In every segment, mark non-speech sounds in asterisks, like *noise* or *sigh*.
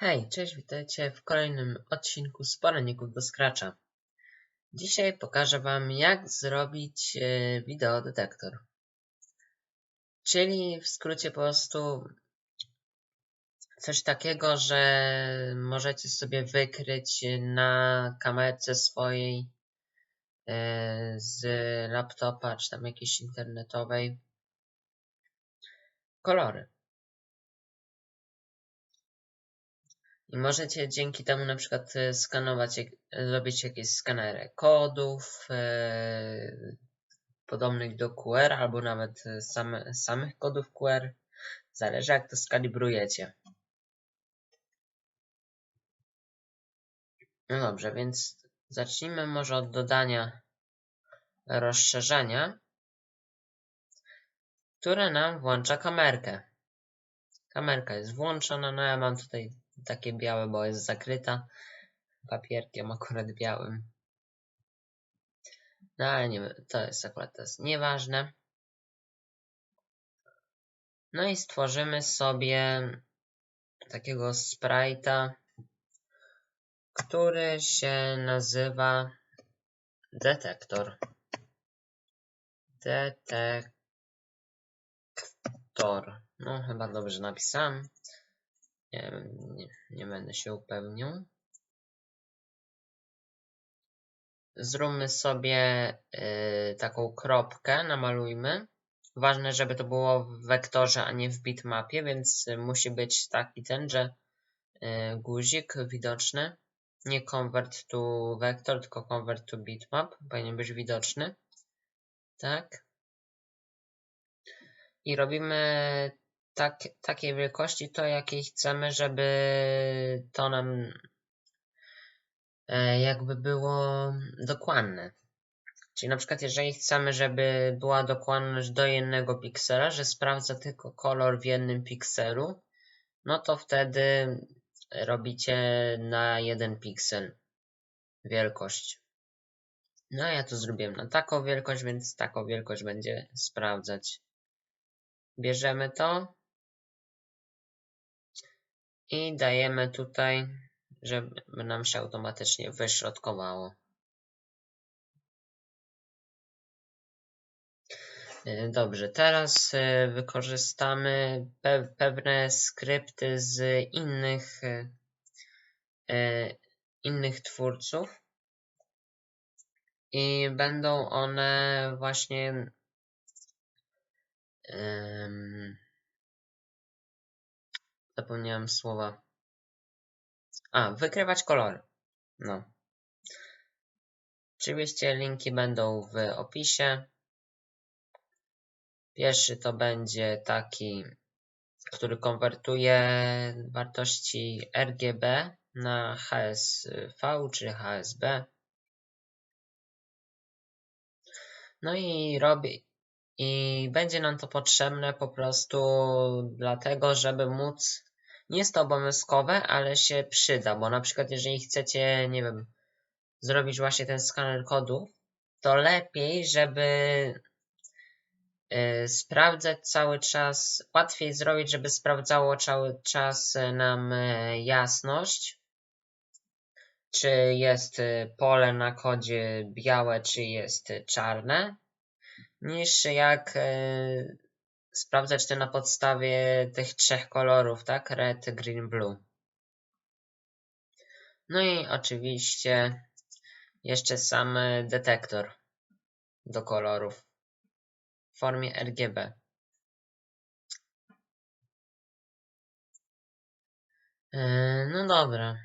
Hej, cześć, witajcie w kolejnym odcinku z poradników do Scratcha. Dzisiaj pokażę Wam, jak zrobić e, wideodetektor. Czyli w skrócie po prostu coś takiego, że możecie sobie wykryć na kamerce swojej e, z laptopa czy tam jakiejś internetowej kolory. I możecie dzięki temu na przykład e, skanować, robić jakieś skanery kodów e, podobnych do QR, albo nawet e, same, samych kodów QR. Zależy jak to skalibrujecie. No dobrze, więc zacznijmy może od dodania rozszerzenia, które nam włącza kamerkę. Kamerka jest włączona, no ja mam tutaj takie białe, bo jest zakryta papierkiem akurat białym. No ale nie, to jest akurat to jest nieważne. No i stworzymy sobie takiego sprite'a, który się nazywa detektor. Detektor. No chyba dobrze napisałem. Nie, nie, nie będę się upewnił. Zróbmy sobie y, taką kropkę, namalujmy. Ważne, żeby to było w wektorze, a nie w bitmapie, więc musi być taki ten, że y, guzik widoczny. Nie convert to vector, tylko convert to bitmap. Powinien być widoczny. Tak. I robimy tak, takiej wielkości, to jakiej chcemy, żeby to nam e, jakby było dokładne. Czyli na przykład jeżeli chcemy, żeby była dokładność do jednego piksela, że sprawdza tylko kolor w jednym pikselu, no to wtedy robicie na jeden piksel wielkość. No ja to zrobiłem na taką wielkość, więc taką wielkość będzie sprawdzać. Bierzemy to i dajemy tutaj, żeby nam się automatycznie wyśrodkowało. E, dobrze, teraz e, wykorzystamy pewne skrypty z innych, e, innych twórców i będą one właśnie Zapomniałem słowa. A, wykrywać kolory. No. Oczywiście linki będą w opisie. Pierwszy to będzie taki, który konwertuje wartości RGB na HSV czy HSB. No i robi i będzie nam to potrzebne po prostu dlatego, żeby móc nie jest to obowiązkowe, ale się przyda, bo na przykład jeżeli chcecie, nie wiem, zrobić właśnie ten skaner kodu, to lepiej, żeby y, sprawdzać cały czas, łatwiej zrobić, żeby sprawdzało cały czas nam y, jasność, czy jest y, pole na kodzie białe, czy jest czarne, niż jak sprawdzać to na podstawie tych trzech kolorów, tak? Red, green, blue. No i oczywiście jeszcze sam detektor do kolorów w formie RGB. Yy, no dobra.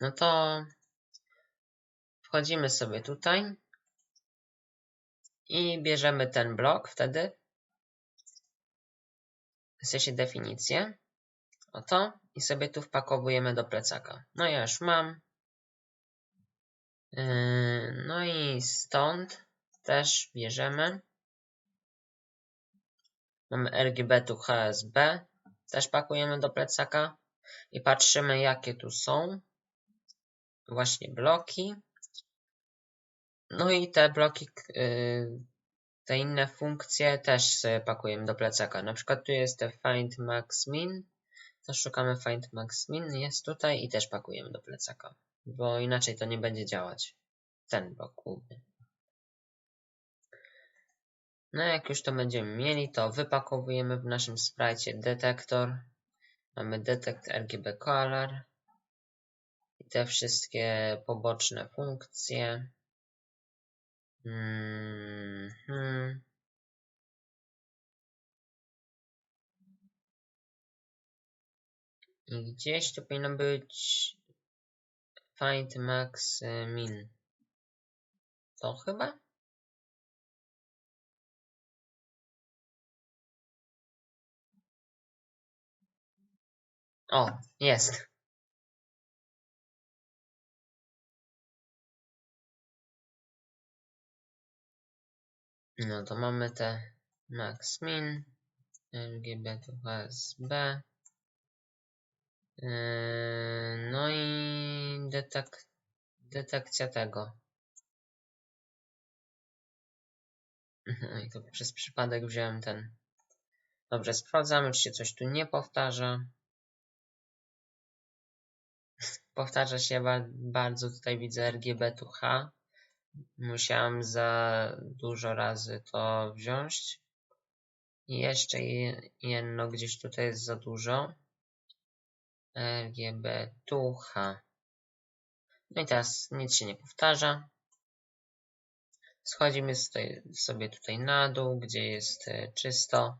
No to wchodzimy sobie tutaj. I bierzemy ten blok wtedy. W sensie definicję. Oto. I sobie tu wpakowujemy do plecaka. No ja już mam. Yy, no i stąd też bierzemy. Mamy RGB tu HSB. Też pakujemy do plecaka. I patrzymy jakie tu są. Właśnie bloki. No i te bloki, y, te inne funkcje też pakujemy do plecaka. Na przykład tu jest find max min to szukamy find max min, jest tutaj i też pakujemy do plecaka, bo inaczej to nie będzie działać. Ten blok główny. No jak już to będziemy mieli, to wypakowujemy w naszym sprite detektor. Mamy detect RGB color i te wszystkie poboczne funkcje. Mm -hmm. Gdzieś tu powinno być find max min. To chyba? O, jest. No to mamy te max min, RGB to HSB. Yy, no i detek detekcja tego. *laughs* I to przez przypadek wziąłem ten. Dobrze, sprawdzamy, czy się coś tu nie powtarza. *laughs* Powtarza się bardzo, tutaj widzę RGB tu H. Musiałem za dużo razy to wziąć. I jeszcze jedno gdzieś tutaj jest za dużo. RGB tu H. No i teraz nic się nie powtarza. Schodzimy sobie tutaj na dół, gdzie jest czysto.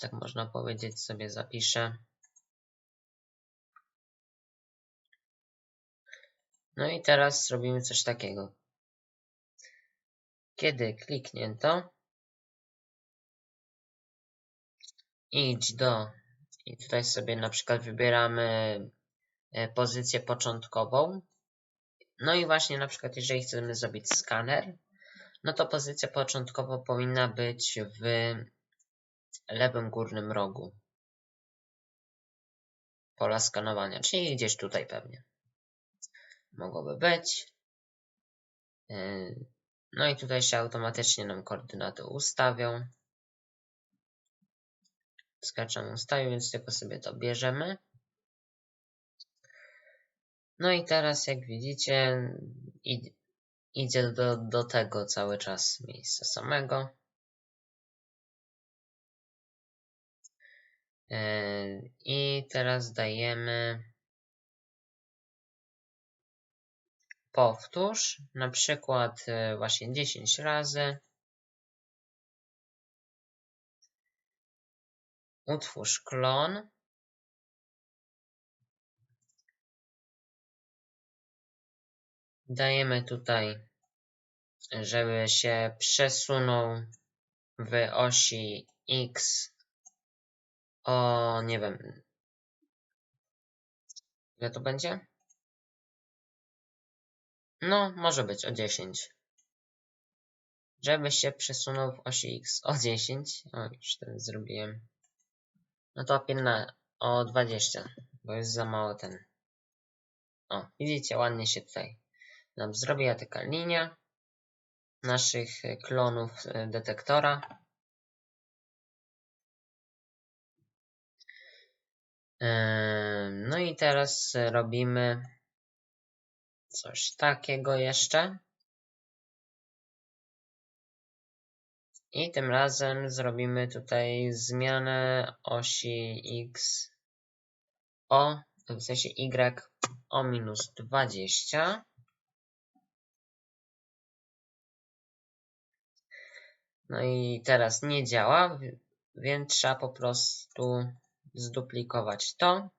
Tak można powiedzieć, sobie zapiszę. No i teraz zrobimy coś takiego. Kiedy kliknięto, idź do i tutaj sobie na przykład wybieramy e, pozycję początkową. No i właśnie na przykład jeżeli chcemy zrobić skaner, no to pozycja początkowa powinna być w lewym górnym rogu pola skanowania, czyli gdzieś tutaj pewnie mogłoby być. E, no i tutaj się automatycznie nam koordynaty ustawią. Skaczem ustawił, więc tylko sobie to bierzemy. No i teraz jak widzicie idzie do, do tego cały czas miejsca samego. E, I teraz dajemy powtórz, na przykład e, właśnie 10 razy. Utwórz klon. Dajemy tutaj, żeby się przesunął w osi X o, nie wiem, ile to będzie? No, może być o 10. Żeby się przesunął w osi X o 10. O, już ten zrobiłem. No to 15, o 20, bo jest za mało ten. O, widzicie, ładnie się tutaj nam zrobiła taka linia naszych klonów e, detektora. No i teraz robimy coś takiego jeszcze. I tym razem zrobimy tutaj zmianę osi x o, w sensie y o minus 20. No i teraz nie działa, więc trzeba po prostu zduplikować to.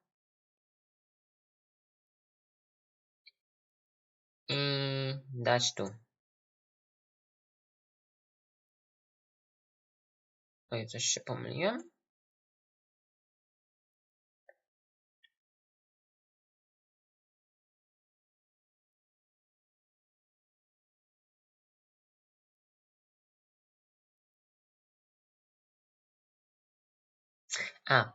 I dać tu. Oj, coś się pomyliłem. A.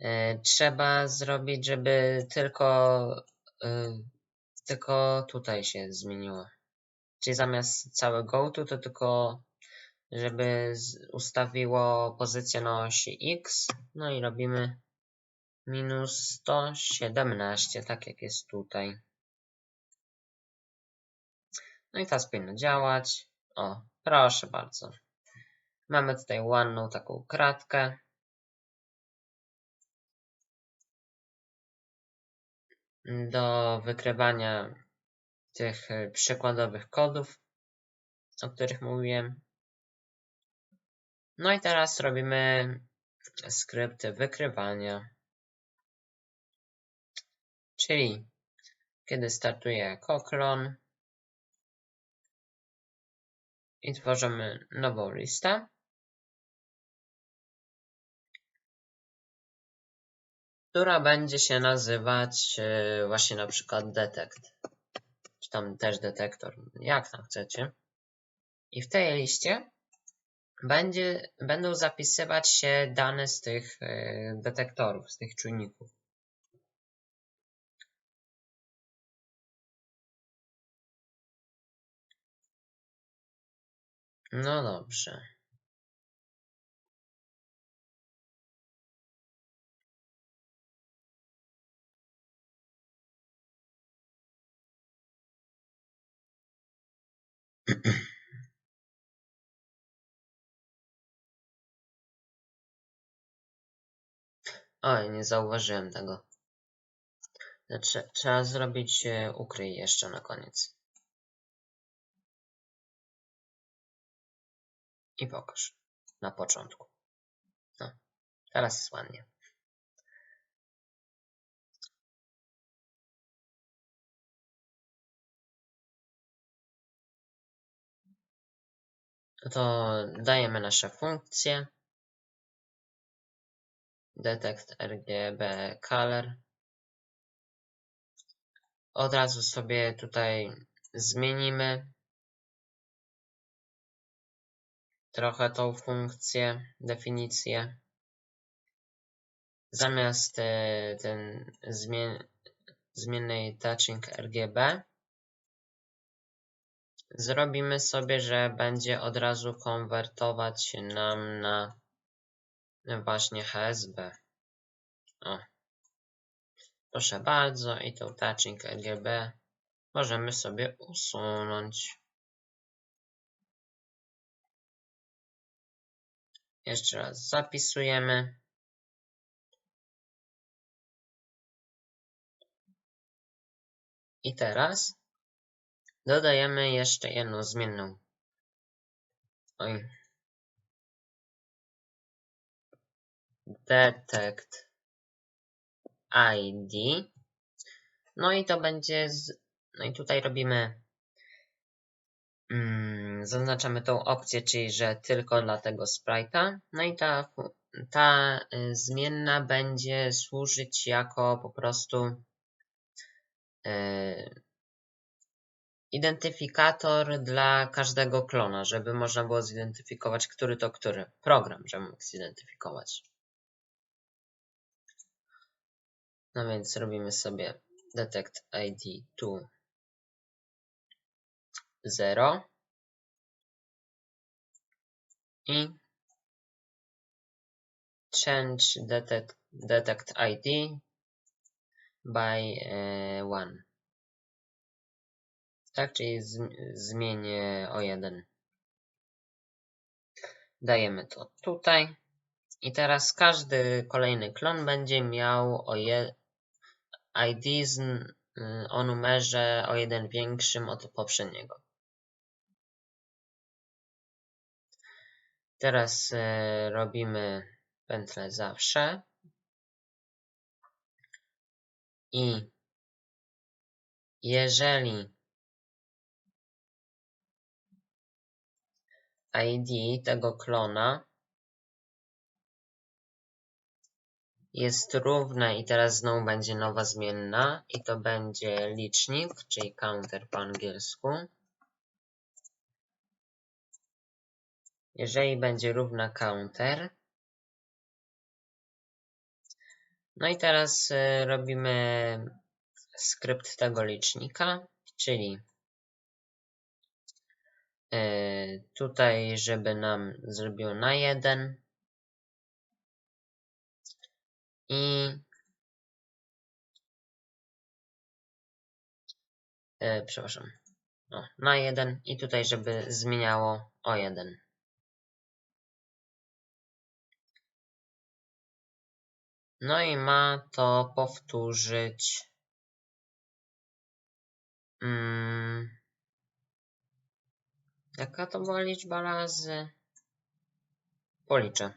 E, trzeba zrobić, żeby tylko, tylko tutaj się zmieniło. Czyli zamiast całego gotu, to tylko żeby ustawiło pozycję na osi X. No i robimy minus 117, tak jak jest tutaj. No i teraz powinno działać. O, proszę bardzo. Mamy tutaj ładną taką kratkę. Do wykrywania tych e, przykładowych kodów, o których mówiłem. No i teraz robimy skrypt wykrywania. Czyli kiedy startuje koklon i tworzymy nową listę. Która będzie się nazywać e, właśnie na przykład detect, czy tam też detektor, jak tam chcecie. I w tej liście będzie, będą zapisywać się dane z tych e, detektorów, z tych czujników. No dobrze. *clears throat* Oj, nie zauważyłem tego. Trzeba zrobić e, ukryj jeszcze na koniec. I pokaż. Na początku. No, teraz jest ładnie. To dajemy nasze funkcje. Detect RGB color. Od razu sobie tutaj zmienimy trochę tą funkcję, definicję. Zamiast e, ten zmien, zmiennej touching RGB zrobimy sobie, że będzie od razu konwertować nam na właśnie HSB. O. Proszę bardzo i tą touching RGB możemy sobie usunąć. Jeszcze raz zapisujemy. I teraz dodajemy jeszcze jedną zmienną. Oj. Detect ID. No i to będzie z... No i tutaj robimy mm, zaznaczamy tą opcję, czyli że tylko dla tego sprite'a. No i ta, ta y, zmienna będzie służyć jako po prostu y, identyfikator dla każdego klona, żeby można było zidentyfikować, który to który program, żeby mógł zidentyfikować. No więc robimy sobie detect ID to 0 i change detect, detect ID by 1. E, tak, zmienię o 1. Dajemy to tutaj. I teraz każdy kolejny klon będzie miał o je, ID z, y, o numerze o jeden większym od poprzedniego. Teraz e, robimy pętlę zawsze. I jeżeli ID tego klona jest równe i teraz znowu będzie nowa zmienna i to będzie licznik, czyli counter po angielsku. jeżeli będzie równa counter. No i teraz y, robimy skrypt tego licznika, czyli tutaj, żeby nam zrobił na jeden. I yy, przepraszam. No, na jeden i tutaj, żeby zmieniało o jeden. No i ma to powtórzyć. Mm, jaka to była liczba razy? Policzę.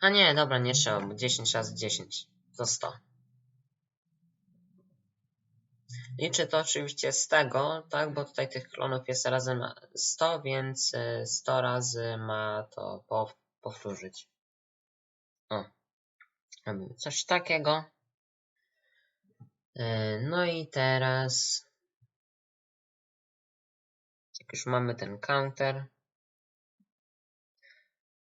A nie, dobra, nie trzeba, bo 10 razy 10 to 100. Liczę to oczywiście z tego, tak, bo tutaj tych klonów jest razem 100, więc 100 y, razy ma to powtórzyć. O, robimy coś takiego. Y, no i teraz, jak już mamy ten counter,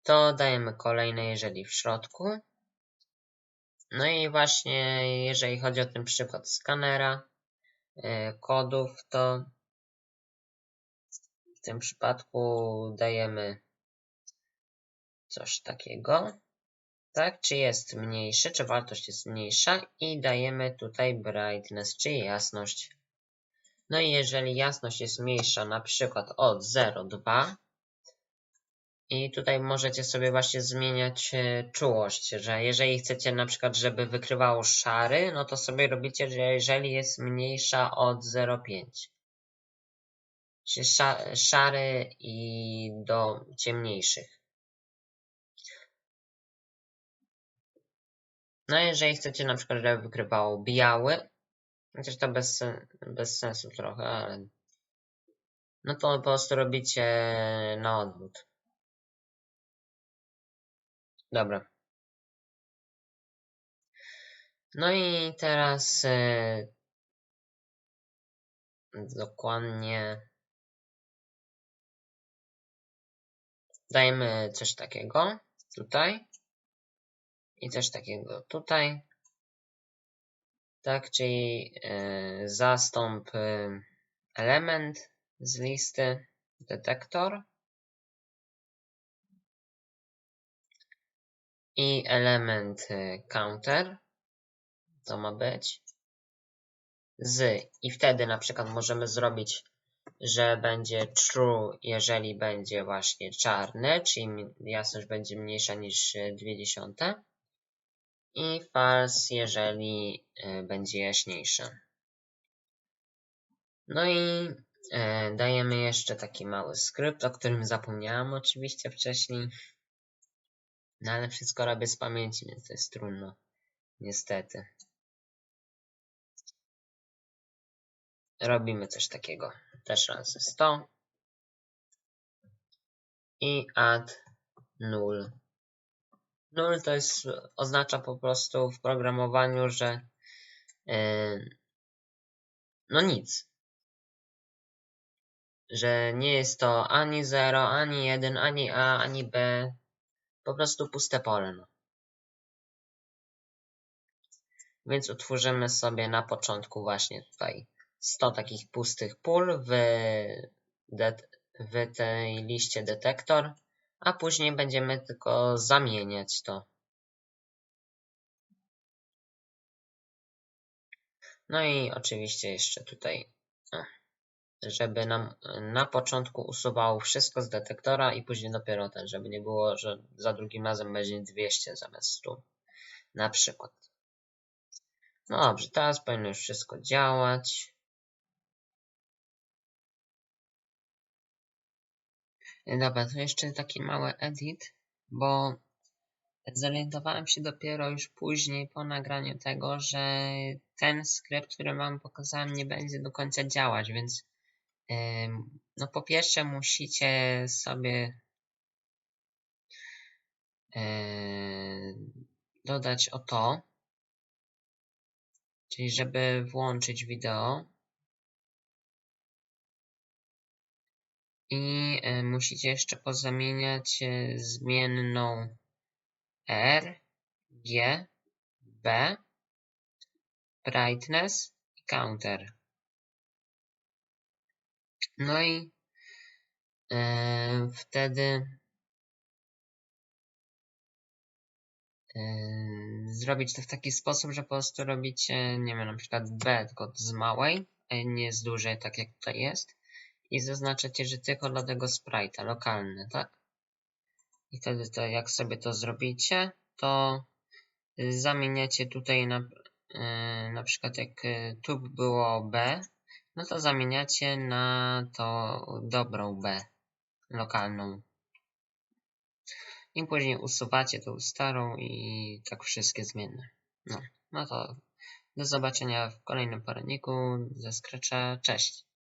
to dajemy kolejne, jeżeli w środku. No i właśnie, jeżeli chodzi o ten przykład skanera, E, kodów, to w tym przypadku dajemy coś takiego. Tak, czy jest mniejszy, czy wartość jest mniejsza i dajemy tutaj brightness, czyli jasność. No i jeżeli jasność jest mniejsza na przykład od 0,2 i tutaj możecie sobie właśnie zmieniać e, czułość, że jeżeli chcecie na przykład, żeby wykrywało szary, no to sobie robicie, że jeżeli jest mniejsza od 0,5. Czyli szary i do ciemniejszych. No jeżeli chcecie na przykład, żeby wykrywało biały, chociaż to bez, bez sensu trochę, ale no to po prostu robicie na odwrót. Dobra. No i teraz yy, dokładnie dajemy coś takiego tutaj i coś takiego. Tutaj. Tak, czyli yy, zastąp yy, element z listy detektor. I element y, counter. To ma być. Z. I wtedy na przykład możemy zrobić że będzie true jeżeli będzie właśnie czarny czyli jasność będzie mniejsza niż 0,2 i false jeżeli y, będzie jaśniejsza no i y, dajemy jeszcze taki mały skrypt o którym zapomniałam oczywiście wcześniej no ale wszystko robię z pamięci, więc to jest trudno. Niestety. Robimy coś takiego. Też razy 100. I add null. Null to jest, oznacza po prostu w programowaniu, że yy, no nic. Że nie jest to ani 0, ani 1, ani A, ani B, po prostu puste pole. No. Więc utworzymy sobie na początku właśnie tutaj 100 takich pustych pól w, w tej liście detektor, a później będziemy tylko zamieniać to. No i oczywiście jeszcze tutaj żeby nam e, na początku usuwało wszystko z detektora i później dopiero ten, żeby nie było, że za drugim razem będzie 200 zamiast 100. Na przykład. No dobrze, teraz powinno już wszystko działać. Dobra, to jeszcze taki mały edit, bo zorientowałem się dopiero już później po nagraniu tego, że ten skrypt, który wam pokazałem, nie będzie do końca działać, więc no po pierwsze musicie sobie dodać o to, czyli żeby włączyć wideo i musicie jeszcze pozamieniać e, zmienną R, G, B, brightness i counter. No i e, wtedy e, zrobić to w taki sposób, że po prostu robicie, nie wiem, na przykład B tylko z małej, nie z dużej, tak jak tutaj jest. I zaznaczacie, że tylko dla tego sprite'a, lokalny, tak? I wtedy to, jak sobie to zrobicie, to zamieniacie tutaj na, e, na przykład jak e, tu było B, no to zamieniacie na to dobrą B, lokalną. I później usuwacie tą starą i tak wszystkie zmienne. No, no to do zobaczenia w kolejnym poradniku ze Scratcha. Cześć!